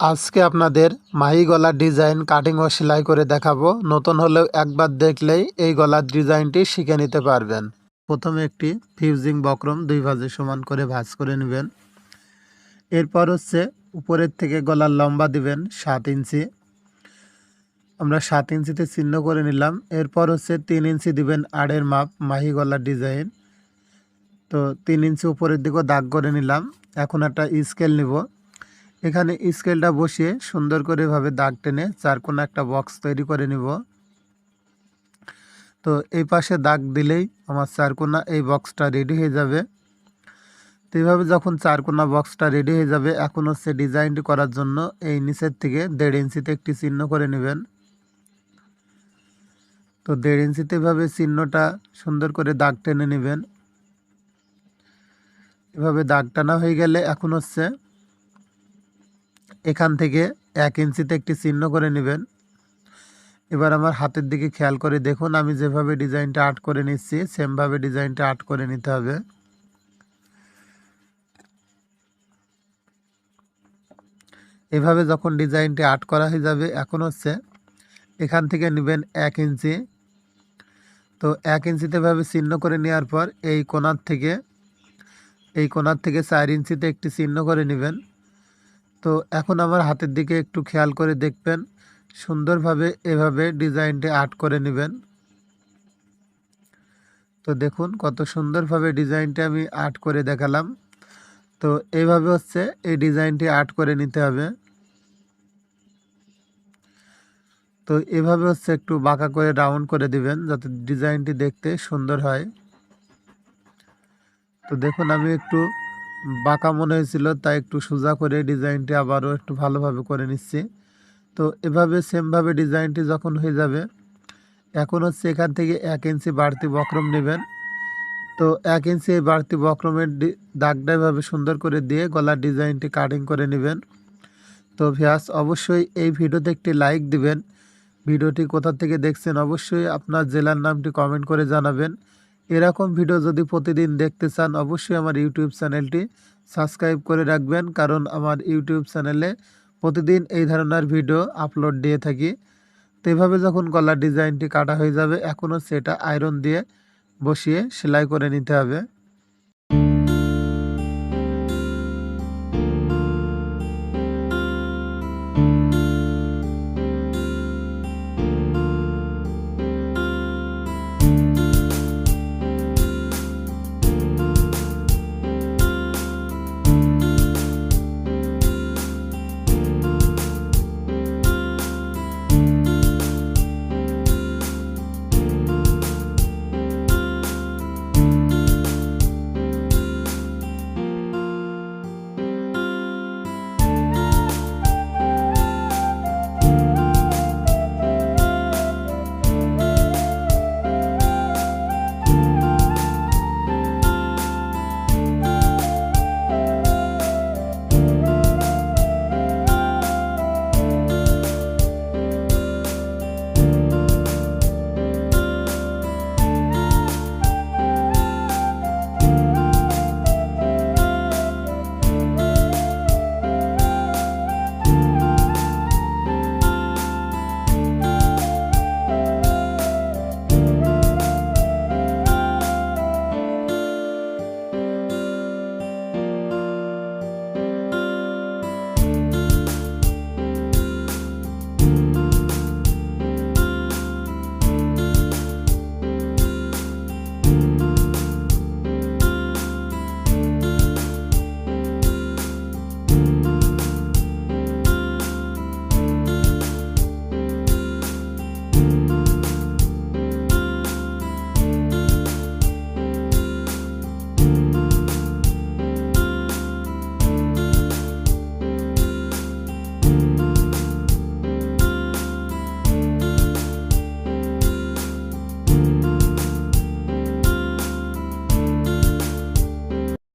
আজকে আপনাদের মাহি গলার ডিজাইন কাটিং ও সেলাই করে দেখাবো। নতুন হলেও একবার দেখলেই এই গলার ডিজাইনটি শিখে নিতে পারবেন। প্রথমে একটি ফিউজিং বক্রম দুই ভাজে সমান করে ভাজ করে নেবেন। এরপর হচ্ছে উপরের থেকে গলার লম্বা দিবেন সাত ইঞ্চি। আমরা সাত ইঞ্চিতে চিহ্ন করে নিলাম। এরপর হচ্ছে তিন ইঞ্চি দিবেন আড়ের মাপ মাহি গলার ডিজাইন। তো তিন ইঞ্চি উপরের দিকেও দাগ করে নিলাম। এখন একটা স্কেল নিব। এখানে স্কেলটা বসিয়ে সুন্দর করে এভাবে দাগ টেনে চারকোনা একটা বক্স তৈরি করে নিব। তো এই পাশে দাগ দিলেই আমার চারকোনা এই বক্সটা রেডি হয়ে যাবে। তো এইভাবে যখন চারকোনা বক্সটা রেডি হয়ে যাবে, এখন হচ্ছে ডিজাইনটি করার জন্য এই নিচের থেকে দেড় ইঞ্চিতে একটি চিহ্ন করে নেবেন। তো দেড় ইঞ্চিতে এভাবে চিহ্নটা সুন্দর করে দাগ টেনে নেবেন। এভাবে দাগ টানা হয়ে গেলে এখন হচ্ছে এখান থেকে এক ইঞ্চিতে একটি চিহ্ন করে নেবেন। এবার আমার হাতের দিকে খেয়াল করে দেখুন, আমি যেভাবে ডিজাইনটা আর্ট করে নিচ্ছি, সেমভাবে ডিজাইনটা আর্ট করে নিতে হবে। এভাবে যখন ডিজাইনটি আর্ট করা হয়ে যাবে, এখন হচ্ছে এখান থেকে নেবেন এক ইঞ্চি। তো এক ইঞ্চিতে ভাবে চিহ্ন করে নেওয়ার পর এই কোনার থেকে, এই কোনার থেকে চার ইঞ্চিতে একটি চিহ্ন করে নেবেন। তো এখন আমার হাতের দিকে একটু খেয়াল করে দেখবেন। সুন্দরভাবে এভাবে ডিজাইনটি আর্ট করে নেবেন। তো দেখুন কত সুন্দরভাবে ডিজাইনটি আমি আর্ট করে দেখালাম। তো এইভাবে হচ্ছে এই ডিজাইনটি আর্ট করে নিতে হবে। তো এভাবে হচ্ছে একটু বাঁকা করে রাউন্ড করে দিবেন যাতে ডিজাইনটি দেখতে সুন্দর হয়। তো দেখুন আমি একটু বাঁকা মনে হয়েছিল, তাই একটু সোজা করে ডিজাইনটি আবারও একটু ভালোভাবে করে নিচ্ছি। তো এভাবে সেমভাবে ডিজাইনটি যখন হয়ে যাবে, এখন হচ্ছে এখান থেকে এক ইঞ্চি বাড়তি বক্রম নেবেন। তো এক ইঞ্চি এই বাড়তি বক্রমের দাগটা এভাবে সুন্দর করে দিয়ে গলার ডিজাইনটি কাটিং করে নেবেন। তো ভিয়াস, অবশ্যই এই ভিডিওতে একটি লাইক দিবেন। ভিডিওটি কোথা থেকে দেখছেন অবশ্যই আপনার জেলার নামটি কমেন্ট করে জানাবেন। এরকম ভিডিও যদি প্রতিদিন দেখতে চান, অবশ্যই আমার ইউটিউব চ্যানেলটি সাবস্ক্রাইব করে রাখবেন, কারণ আমার ইউটিউব চ্যানেলে প্রতিদিন এই ধরনের ভিডিও আপলোড দিয়ে থাকি। তো এভাবে যখন গলার ডিজাইনটি কাটা হয়ে যাবে, এখনও সেটা আয়রন দিয়ে বসিয়ে সেলাই করে নিতে হবে।